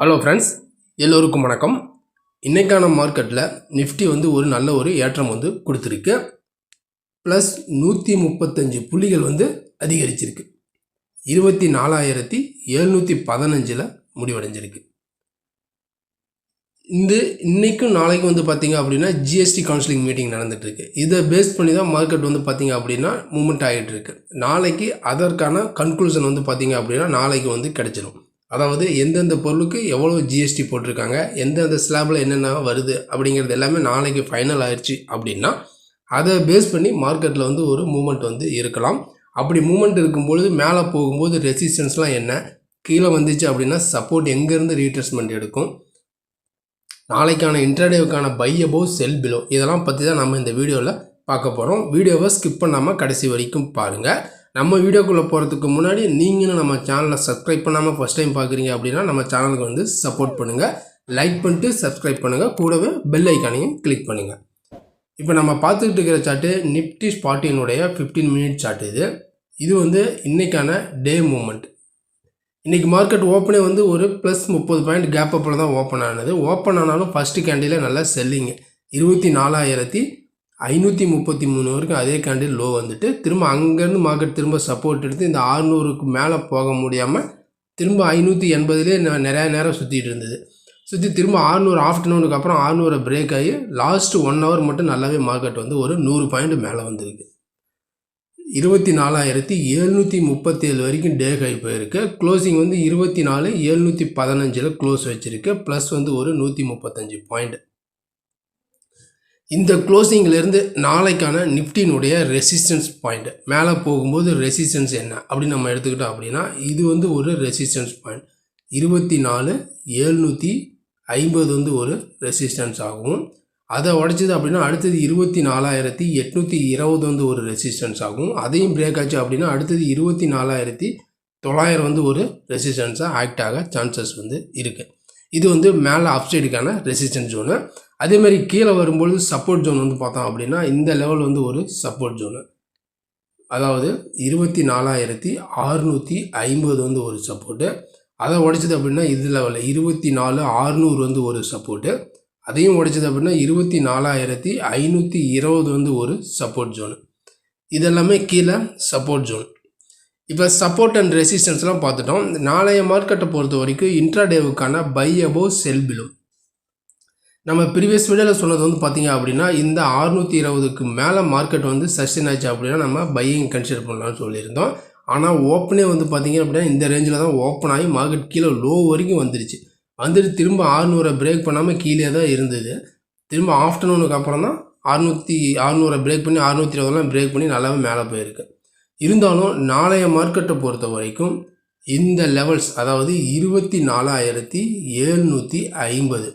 Hello friends எல்லோருக்கும் வணக்கம். இன்றைக்கான மார்க்கெட்டில் நிஃப்டி வந்து ஒரு நல்ல ஒரு ஏற்றம் வந்து கொடுத்துருக்கு. ப்ளஸ் நூற்றி முப்பத்தஞ்சு புள்ளிகள் வந்து அதிகரிச்சிருக்கு. இருபத்தி நாலாயிரத்தி எழுநூற்றி பதினஞ்சில் முடிவடைஞ்சிருக்கு. இந்த இன்றைக்கும் நாளைக்கும் வந்து பார்த்திங்க அப்படின்னா ஜிஎஸ்டி கவுன்சிலிங் மீட்டிங் நடந்துகிட்ருக்கு இதை பேஸ் பண்ணி தான் மார்க்கெட் வந்து பார்த்திங்க அப்படின்னா மூமெண்ட் ஆகிட்டு இருக்கு நாளைக்கு அதற்கான கன்க்ளூஷன் வந்து பார்த்திங்க அப்படின்னா நாளைக்கு வந்து கிடச்சிடும் அதாவது எந்தெந்த பொருளுக்கு எவ்வளோ ஜிஎஸ்டி போட்டிருக்காங்க எந்தெந்த ஸ்லாபில் என்னென்ன வருது அப்படிங்கிறது எல்லாமே நாளைக்கு ஃபைனல் ஆயிடுச்சு அப்படின்னா அதை பேஸ் பண்ணி மார்க்கெட்டில் வந்து ஒரு மூமெண்ட் வந்து இருக்கலாம். அப்படி மூமெண்ட் இருக்கும்பொழுது மேலே போகும்போது ரெசிஸ்டன்ஸ்லாம் என்ன? கீழே வந்துச்சு அப்படின்னா சப்போர்ட் எங்கேருந்து ரீட்ரெஸ்மெண்ட் எடுக்கும்? நாளைக்கான இன்டர்டேவுக்கான பை அபோவ் செல் பிலோ இதெல்லாம் பற்றி தான் நம்ம இந்த வீடியோவில் பார்க்க போகிறோம் வீடியோவை ஸ்கிப் பண்ணாமல் கடைசி வரைக்கும் பாருங்கள் நம்ம வீடியோக்குள்ளே போகிறதுக்கு முன்னாடி நீங்களும் நம்ம சேனலை சப்ஸ்கிரைப் பண்ணாமல் ஃபஸ்ட் டைம் பார்க்குறீங்க அப்படின்னா நம்ம சேனலுக்கு வந்து சப்போர்ட் பண்ணுங்கள் லைக் பண்ணிட்டு சப்ஸ்கிரைப் பண்ணுங்கள் கூடவே பெல் ஐக்கானையும் கிளிக் பண்ணுங்கள் இப்போ நம்ம பார்த்துக்கிட்டு இருக்கிற சார்ட்டு நிப்டி ஸ்பாட்டினுடைய ஃபிஃப்டீன் மினிட் சார்ட் இது. இது வந்து இன்றைக்கான டே மூமெண்ட் இன்றைக்கி மார்க்கெட் ஓப்பனே வந்து ஒரு ப்ளஸ் முப்பது பாயிண்ட் கேப் அப்பில் தான் ஓப்பன் ஆனது. ஓப்பன் ஆனாலும் ஃபஸ்ட்டு கேண்டிலே நல்லா செல்லிங்க இருபத்தி நாலாயிரத்தி ஐநூற்றி முப்பத்தி மூணு வரைக்கும் அதே கேண்டில் லோ வந்துட்டு திரும்ப அங்கேருந்து மார்க்கெட் திரும்ப சப்போர்ட் எடுத்து இந்த ஆறுநூறுக்கு மேலே போக முடியாமல் திரும்ப ஐநூற்றி எண்பதுலேயே நிறையா நேரம் சுற்றிட்டு இருந்தது. சுற்றி திரும்ப ஆறுநூறு ஆஃப்டர்நூனுக்கு அப்புறம் ஆறுநூறு பிரேக் ஆகி லாஸ்ட்டு ஒன் ஹவர் மட்டும் நல்லாவே மார்க்கெட் வந்து ஒரு நூறு பாயிண்ட் மேலே வந்திருக்கு. இருபத்தி நாலாயிரத்தி எழுநூற்றி முப்பத்தேழு வரைக்கும் டே ஹை போயிருக்கு. க்ளோசிங் வந்து இருபத்தி நாலு எழுநூற்றி பதினஞ்சில் க்ளோஸ் வச்சுருக்கு. ப்ளஸ் வந்து ஒரு நூற்றி முப்பத்தஞ்சு பாயிண்ட் இந்த க்ளோசிங்கிலேருந்து நாளைக்கான நிஃப்டினுடைய ரெசிஸ்டன்ஸ் பாயிண்ட் மேலே போகும்போது ரெசிஸ்டன்ஸ் என்ன? அப்படின்னு நம்ம எடுத்துக்கிட்டோம் அப்படின்னா இது வந்து ஒரு ரெசிஸ்டன்ஸ் பாயிண்ட் இருபத்தி நாலு ஏழ்நூற்றி ஐம்பது வந்து ஒரு ரெசிஸ்டன்ஸ் ஆகும். அதை உடச்சிது அப்படின்னா அடுத்தது இருபத்தி நாலாயிரத்தி எட்நூற்றி இருபது வந்து ஒரு ரெசிஸ்டன்ஸ் ஆகும். அதையும் பிரேக் ஆச்சு அப்படின்னா அடுத்தது இருபத்தி நாலாயிரத்தி தொள்ளாயிரம் வந்து ஒரு ரெசிஸ்டன்ஸாக ஆக்ட் ஆக சான்சஸ் வந்து இருக்குது இது வந்து மேலே அப்சைடுக்கான ரெசிஸ்டன்ஸ் ஒன்று அதேமாதிரி கீழே வரும்பொழுது சப்போர்ட் ஜோன் வந்து பார்த்தோம் அப்படின்னா இந்த லெவல் வந்து ஒரு சப்போர்ட் ஜோனு அதாவது இருபத்தி நாலாயிரத்தி அறுநூற்றி ஐம்பது வந்து ஒரு சப்போர்ட்டு அதை உடைச்சது அப்படின்னா இது லெவலில் இருபத்தி நாலு ஆறுநூறு வந்து ஒரு சப்போர்ட்டு அதையும் உடைச்சது அப்படின்னா இருபத்தி நாலாயிரத்தி ஐநூற்றி இருபது வந்து ஒரு சப்போர்ட் ஜோனு இதெல்லாமே கீழே சப்போர்ட் ஜோன் இப்போ சப்போர்ட் அண்ட் ரெசிஸ்டன்ஸ்லாம் பார்த்துட்டோம். நாளைய மார்க்கெட்டை பொறுத்த வரைக்கும் இன்ட்ராடேவுக்கான பை அபோவ் செல் பிலோ நம்ம ப்ரீவியஸ் வீடியோவில் சொன்னது வந்து பார்த்தீங்க அப்படின்னா இந்த அறுநூற்றி இருபதுக்கு மேலே மார்க்கெட் வந்து சஸ்டெயின் ஆச்சு அப்படின்னா நம்ம பையிங் கன்சிடர் பண்ணலாம்னு சொல்லியிருந்தோம். ஆனால் ஓப்பனே வந்து பார்த்தீங்க அப்படின்னா இந்த ரேஞ்சில் தான் ஓப்பன் ஆகி மார்க்கெட் கீழே லோ வரைக்கும் வந்துருச்சு. வந்துட்டு திரும்ப அறுநூறை பிரேக் பண்ணாமல் கீழே தான் இருந்தது. திரும்ப ஆஃப்டர்நூனுக்கு அப்புறம் தான் அறுநூற்றி அறுநூறை பிரேக் பண்ணி அறுநூற்றி இருபதெல்லாம் பிரேக் பண்ணி நல்லாவே மேலே போயிருக்கு. இருந்தாலும் நாளைய மார்க்கெட்டை பொறுத்த வரைக்கும் இந்த லெவல்ஸ் அதாவது இருபத்தி நாலாயிரத்தி எழுநூற்றி ஐம்பது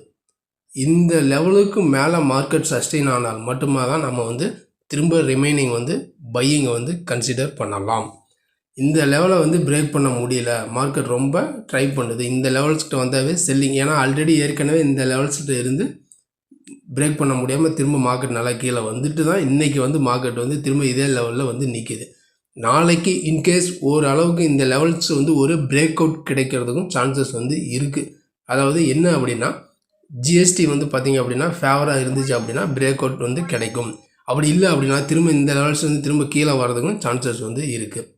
இந்த லெவலுக்கு மேலே மார்க்கெட் சஸ்டெயின் ஆனால் மட்டுமா தான் நம்ம வந்து திரும்ப ரிமைனிங் வந்து பையிங்கை வந்து கன்சிடர் பண்ணலாம். இந்த லெவலை வந்து பிரேக் பண்ண முடியல. மார்க்கெட் ரொம்ப ட்ரை பண்ணுது. இந்த லெவல்ஸ்கிட்ட வந்தாவே செல்லிங் ஏன்னா ஆல்ரெடி ஏற்கனவே இந்த லெவல்ஸ்கிட்ட இருந்து பிரேக் பண்ண முடியாமல் திரும்ப மார்க்கெட் நல்லா கீழே வந்துட்டு தான் இன்றைக்கி வந்து மார்க்கெட் வந்து திரும்ப இதே லெவலில் வந்து நிற்கிது நாளைக்கு இன்கேஸ் ஓரளவுக்கு இந்த லெவல்ஸ் வந்து ஒரு பிரேக் அவுட் கிடைக்கிறதுக்கும் சான்சஸ் வந்து இருக்குது அதாவது என்ன அப்படின்னா ஜிஎஸ்டி வந்து பார்த்திங்க அப்படின்னா ஃபேவராக இருந்துச்சு அப்படின்னா பிரேக் அவுட் வந்து கிடைக்கும். அப்படி இல்லை அப்படின்னா திரும்ப இந்த லெவல்ஸ் வந்து திரும்ப கீழே வர்றதுக்கும் சான்சஸ் வந்து இருக்குது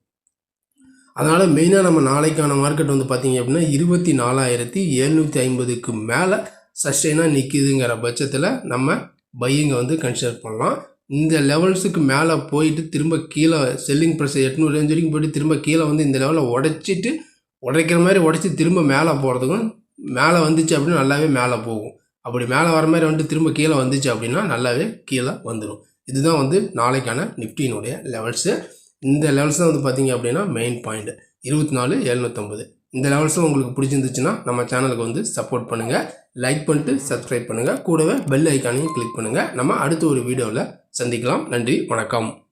அதனால் மெயினாக நம்ம நாளைக்கான மார்க்கெட் வந்து பார்த்திங்க அப்படின்னா இருபத்தி நாலாயிரத்தி எழுநூற்றி ஐம்பதுக்கு மேலே சஸ்டெயினாக நிற்கிதுங்கிற பட்சத்தில் நம்ம பையிங்கை வந்து கன்சிடர் பண்ணலாம். இந்த லெவல்ஸுக்கு மேலே போயிட்டு திரும்ப கீழே செல்லிங் ப்ரைஸ் எட்நூறு ரேஞ்ச் வரைக்கும் போயிட்டு திரும்ப கீழே வந்து இந்த லெவலில் உடைச்சிட்டு உடைக்கிற மாதிரி உடச்சி திரும்ப மேலே போகிறதுக்கும் மேலே வந்துச்சு அப்படின்னா நல்லாவே மேலே போகும். அப்படி மேலே வர மாதிரி வந்துட்டு திரும்ப கீழே வந்துச்சு அப்படின்னா நல்லாவே கீழே வந்துடும் இதுதான் வந்து நாளைக்கான நிஃப்டியினுடைய லெவல்ஸு இந்த லெவல்ஸ் தான் வந்து பார்த்திங்க அப்படின்னா மெயின் பாயிண்ட் இருபத்தி நாலு எழுநூற்றம்பது இந்த லெவல்ஸும் உங்களுக்கு பிடிச்சிருந்துச்சுன்னா நம்ம சேனலுக்கு வந்து சப்போர்ட் பண்ணுங்கள் லைக் பண்ணிட்டு சப்ஸ்கிரைப் பண்ணுங்கள் கூடவே பெல் ஐக்கானையும் கிளிக் பண்ணுங்கள் நம்ம அடுத்த ஒரு வீடியோவில் சந்திக்கலாம். நன்றி வணக்கம்.